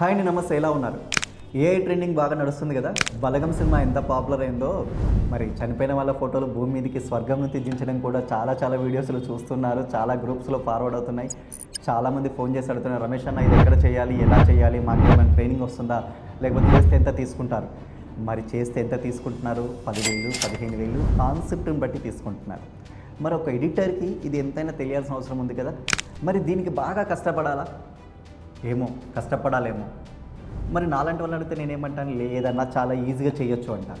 Hi అండి నమస్తే. ఎలా ఉన్నారు? ఏ ట్రెండింగ్ బాగా నడుస్తుంది కదా? బలగం సినిమా ఎంత పాపులర్ అయిందో. మరి చనిపోయిన వాళ్ళ ఫోటోలు భూమి మీదకి స్వర్గం నుంచి దించడం కూడా చాలా చాలా వీడియోస్లో చూస్తున్నారు. చాలా గ్రూప్స్లో ఫార్వర్డ్ అవుతున్నాయి. చాలామంది ఫోన్ చేసి అడుగుతున్నారు రమేష్ అన్న ఇది ఎక్కడ చేయాలి? ఎలా చేయాలి? మాకు ఏమైనా ట్రైనింగ్ వస్తుందా? లేకపోతే చేస్తే ఎంత తీసుకుంటారు? మరి చేస్తే ఎంత తీసుకుంటున్నారు? పదివేలు పదిహేను వేలు కాన్సెప్ట్ని బట్టి తీసుకుంటున్నారు. మరి ఒక ఎడిటర్కి ఇది ఎంతైనా తెలియాల్సిన అవసరం ఉంది కదా? మరి దీనికి బాగా కష్టపడాలా? ఏమో కష్టపడాలేమో. మరి నాలాంటి వాళ్ళని అడిగితే నేనేమంటాను? లేదన్నా చాలా ఈజీగా చేయొచ్చు అంట.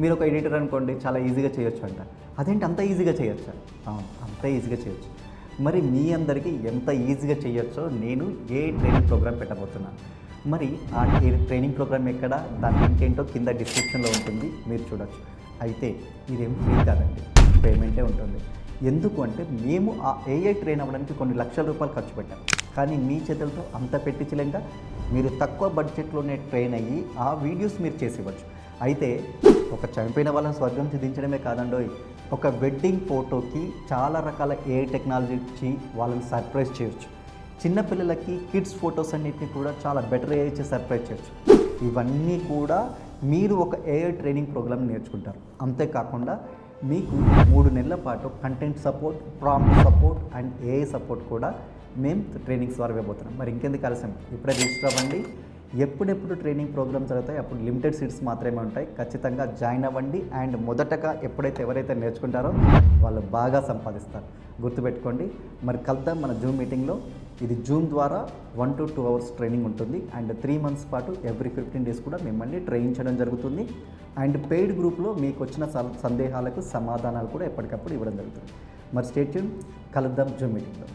మీరు ఒక ఎడిటర్ అనుకోండి చాలా ఈజీగా చేయొచ్చు అంట. అదేంటి అంత ఈజీగా చేయొచ్చు? అవును అంత ఈజీగా చేయొచ్చు. మరి మీ అందరికీ ఎంత ఈజీగా చేయొచ్చో నేను ఏ ట్రైనింగ్ ప్రోగ్రామ్ పెట్టబోతున్నాను మరి ఆ ట్రైనింగ్ ప్రోగ్రామ్ ఎక్కడ? దాని లింక్ ఏంటో కింద డిస్క్రిప్షన్లో ఉంటుంది. మీరు చూడొచ్చు. అయితే ఇదేం ఫ్రీ కాదండి. పేమెంటే ఉంటుంది. ఎందుకు అంటే మేము ఆ ఏఐ ట్రైన్ అవ్వడానికి కొన్ని లక్షల రూపాయలు ఖర్చు పెట్టాము కానీ మీ చేతులతో అంత పెట్టించలేక మీరు తక్కువ బడ్జెట్లోనే ట్రైన్ అయ్యి ఆ వీడియోస్ మీరు చేసి ఇవ్వచ్చు అయితే ఒక చనిపోయిన వాళ్ళని స్వర్గం దించడమే కాదండోయ్. ఒక వెడ్డింగ్ ఫోటోకి చాలా రకాల ఏఐ టెక్నాలజీ ఇచ్చి వాళ్ళని సర్ప్రైజ్ చేయొచ్చు. చిన్నపిల్లలకి కిడ్స్ ఫొటోస్ అన్నిటిని కూడా చాలా బెటర్ ఏ ఇచ్చి సర్ప్రైజ్ చేయొచ్చు. ఇవన్నీ కూడా మీరు ఒక ఏఐ ట్రైనింగ్ ప్రోగ్రామ్ నేర్చుకుంటారు. అంతేకాకుండా మీకు మూడు నెలల పాటు content support prompt support and AI support కూడా మేము ట్రైనింగ్స్ ద్వారా ఇవ్వబోతున్నాం మరి ఇంకెందుకు ఆలస్యం? ఇప్పుడే రిజిస్టర్ అవ్వండి. ఎప్పుడెప్పుడు ట్రైనింగ్ ప్రోగ్రామ్స్ జరుగుతాయి అప్పుడు లిమిటెడ్ సీట్స్ మాత్రమే ఉంటాయి. ఖచ్చితంగా జాయిన్ అవ్వండి. అండ్ మొదటగా ఎప్పుడైతే ఎవరైతే నేర్చుకుంటారో వాళ్ళు బాగా సంపాదిస్తారు. గుర్తుపెట్టుకోండి. మరి కలుద్దాం మన జూమ్ మీటింగ్లో ఇది జూమ్ ద్వారా one to two hours training ఉంటుంది. అండ్ త్రీ మంత్స్ పాటు ఎవ్రీ ఫిఫ్టీన్ డేస్ కూడా మిమ్మల్ని ట్రైన్ చేయడం జరుగుతుంది. అండ్ పెయిడ్ గ్రూప్లో మీకు వచ్చిన స- సందేహాలకు సమాధానాలు కూడా ఎప్పటికప్పుడు ఇవ్వడం జరుగుతుంది. మరి స్టేట్ కలుద్దాం జూమ్ మీటింగ్లో